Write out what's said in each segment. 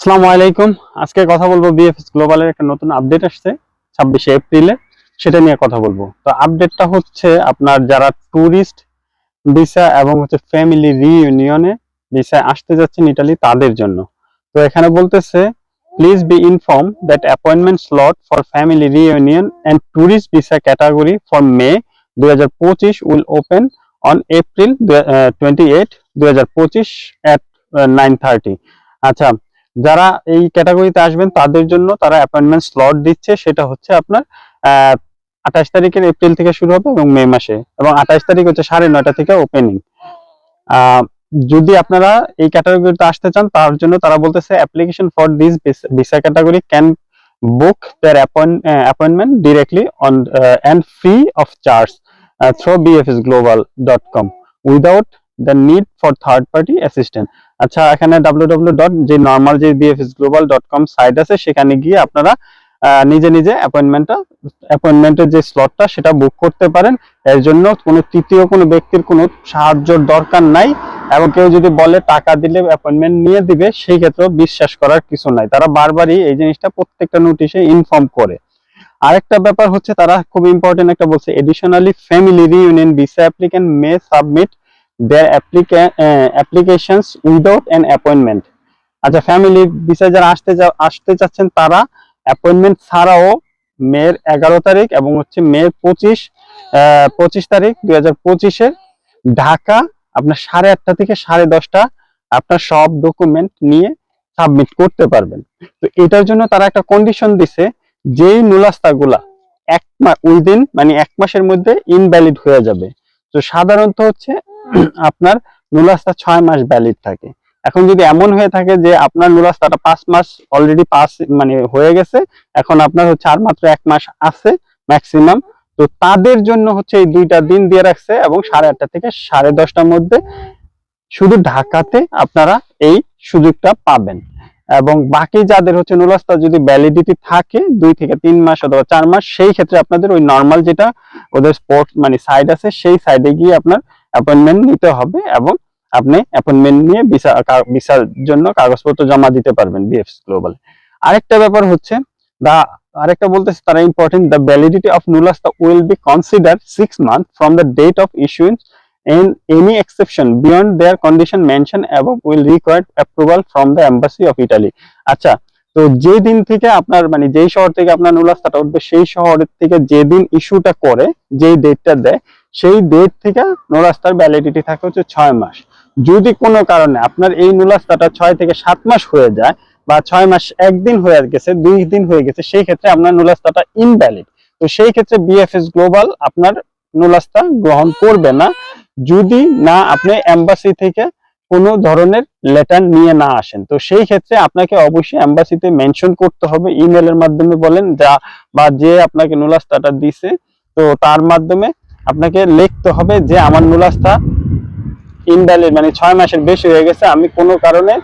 আসসালামু আলাইকুম। আজকে কথা বলব বিএফএস গ্লোবালের একটা নতুন আপডেট আসছে ছাব্বিশে এপ্রিলে। সেটা নিয়ে কথা বলব। তো আপডেটটা হচ্ছে আপনার যারা ট্যুরিস্ট ভিসা এবং হচ্ছে ফ্যামিলি রিইউনিয়নে ভিসায় আসতে যাচ্ছেন ইটালি তাদের জন্য। তো এখানে বলতেছে please be inform that appointment slot for family reunion and tourist visa category for May দুই হাজার পঁচিশ will open on April twenty eight দুই হাজার পঁচিশ অ্যাট নাইন থার্টি আচ্ছা যারা এই ক্যাটাগরিতে আসবেন, তাদের জন্য তারা অ্যাপয়েন্টমেন্ট স্লট দিচ্ছে। সেটা হচ্ছে আপনার আঠাশ তারিখের এপ্রিল থেকে শুরু হবে এবং মে মাসে। এবং আঠাশ তারিখ হচ্ছে সাড়ে নয়টা থেকে ওপেনিং যদি আপনারা এই ক্যাটাগরিতে আসতে চান, তার জন্য তারা বলতেছে application for this visa category can book their appointment directly on and free of charge through BFS global dot com without the need for third party assistant আচ্ছা এখানে ডাব্লিউ ডট যে নর্মাল যে BFS global dot com site আছে, সেখানে গিয়ে আপনারা নিজে নিজে অ্যাপয়েন্টমেন্টটা অ্যাপয়েন্টমেন্টের যে স্লটটা সেটা বুক করতে পারেন। এর জন্য কোনো তৃতীয় কোনো ব্যক্তির কোনো সাহায্যর দরকার নাই, এবং কেউ যদি বলে টাকা দিলে অ্যাপয়েন্টমেন্ট নিয়ে দিবে, সেই ক্ষেত্রেও বিশ্বাস করার কিছু নাই। তারা বারবারই এই জিনিসটা প্রত্যেকটা নোটিশে ইনফর্ম করে। আরেকটা ব্যাপার হচ্ছে, তারা খুব ইম্পর্টেন্ট একটা বলছে additionally family reunion visa applicant may submit their applications without an appointment আচ্ছা ফ্যামিলি ভিসা যারা আসতে আসতে চাচ্ছেন, তারা অ্যাপয়েন্টমেন্ট ছাড়াও মের এগারো তারিখ এবং হচ্ছে মে পঁচিশ পঁচিশ তারিখ দুই হাজার পঁচিশের ঢাকা আপনার সাড়ে আটটা থেকে সাড়ে দশটা আপনার সব ডকুমেন্ট নিয়ে সাবমিট করতে পারবেন। তো এটার জন্য তারা একটা কন্ডিশন দিছে যেই নুলাস্তাগুলা এক উইদিন মানে এক মাসের মধ্যে ইনভ্যালিড হয়ে যাবে। তো সাধারণত হচ্ছে আপনার নুলাস্তা ছয় মাস ভ্যালিড থাকে। এখন যদি এমন হয়ে থাকে যে আপনার নুলাস্তাটা পাঁচ মাস অলরেডি পাস মানে হয়ে গেছে, এখন আপনার হচ্ছে আর মাত্র এক মাস আছে ম্যাক্সিমাম তো তাদের জন্য হচ্ছে এই দুইটা দিন দিয়ে রাখছে এবং সাড়ে আটটা থেকে সাড়ে দশটার মধ্যে শুধু ঢাকাতে আপনারা এই সুযোগটা পাবেন। এবং বাকি যাদের হচ্ছে নুলাস্তা যদি ভ্যালিডিটি থাকে দুই থেকে তিন মাস অথবা চার মাস, সেই ক্ষেত্রে আপনাদের ওই নর্মাল যেটা ওদের স্পোর্টস মানে সাইড আছে, সেই সাইডে গিয়ে আপনার অ্যাপয়েন্টমেন্ট নিতে হবে এবং আপনি অ্যাপয়েন্টমেন্ট নিয়ে ভিসার জন্য কাগজপত্র জমা দিতে পারবেন বিএফএস গ্লোবাল আরেকটা ব্যাপার হচ্ছে দা আরেকটা বলতেছে, তারা important the validity of নুলাস্তা will be consider six month from the date of issuance in any exception beyond their condition mentioned above will require approval from the embassy of Italy আচ্ছা তো যে দিন থেকে আপনার মানে যেই শহর থেকে আপনার নুলাস্তাটা উঠবে সেই শহরের থেকে যেদিন ইস্যুটা করে, যেই ডেটটা দেয় সেই ডেট থেকে নুলাস্তার ভ্যালিডিটি থাকে হচ্ছে ছয় মাস। যদি কোনো কারণে আপনার এই নুলাস্তাটা ছয় থেকে সাত মাস হয়ে যায় বা ছয় মাস একদিন হয়ে গেছে, দুই দিন হয়ে গেছে, সেই ক্ষেত্রে আপনার নুলাস্তাটা ইনভ্যালিড তো সেই ক্ষেত্রে বিএফএস গ্লোবাল আপনার নুলাস্তা গ্রহণ করবে না। যদি না, আপনি এম্বাসি থেকে কোনো ধরনের লেটার নিয়ে না আসেন। তো সেই ক্ষেত্রে আপনাকে অবশ্যই এম্বাসিতে মেনশন করতে হবে। ইমেলের মাধ্যমে বলেন যা বা যে আপনাকে নুলাস্তাটা দিছে, তো তার মাধ্যমে আপনাকে লিখতে হবে যে আমার নুলাস্তা ইনভ্যালিড মানে ছয় মাসের বেশি হয়ে গেছে, আমি কোনো কারণে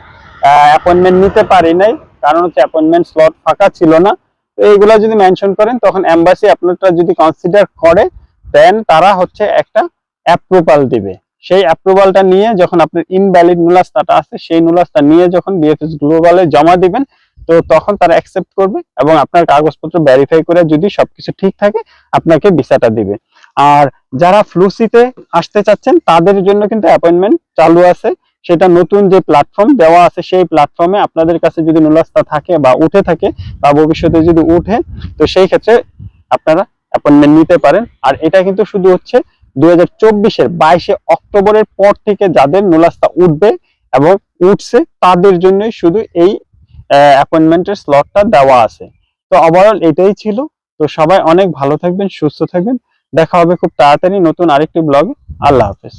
অ্যাপয়েন্টমেন্ট নিতে পারি নাই। কারণ হচ্ছে অ্যাপয়েন্টমেন্ট স্লট ফাঁকা ছিল না। তো এইগুলা যদি মেনশন করেন, তখন অ্যাম্বাসি আপনারটা যদি কনসিডার করে দেন তারা হচ্ছে একটা অ্যাপ্রুভাল দিবে। সেই অ্যাপ্রুভালটা নিয়ে যখন আপনার ইনভ্যালিড নুলাস্তাটা আছে, সেই নুলাস্তা নিয়ে যখন বিএফএস গ্লোবালে জমা দিবেন, তো তখন তারা অ্যাকসেপ্ট করবে এবং আপনার কাগজপত্র ভেরিফাই করে যদি সবকিছু ঠিক থাকে, আপনাকে ভিসাটা দিবে। আর যারা ফ্লুসিতে আসতে চাচ্ছেন, তাদের জন্য কিন্তু অ্যাপয়েন্টমেন্ট চালু আছে। সেটা নতুন যে প্ল্যাটফর্ম দেওয়া আছে, সেই প্ল্যাটফর্মে আপনাদের কাছে যদি নুলাস্তা থাকে বা উঠে থাকে বা ভবিষ্যতে যদি উঠে, তো সেই ক্ষেত্রে আপনারা অ্যাপয়েন্টমেন্ট নিতে পারেন। আর এটা কিন্তু শুধু হচ্ছে দুই হাজার চব্বিশের বাইশে অক্টোবরের পর থেকে যাদের নুলাস্তা উঠবে এবং উঠছে, তাদের জন্যই শুধু এই অ্যাপয়েন্টমেন্টের স্লটটা দেওয়া আছে। তো ওভারঅল এটাই ছিল। তো সবাই অনেক ভালো থাকবেন, সুস্থ থাকবেন। দেখা হবে খুব তাড়াতাড়ি নতুন আরেকটি ব্লগ। আল্লাহ হাফেজ।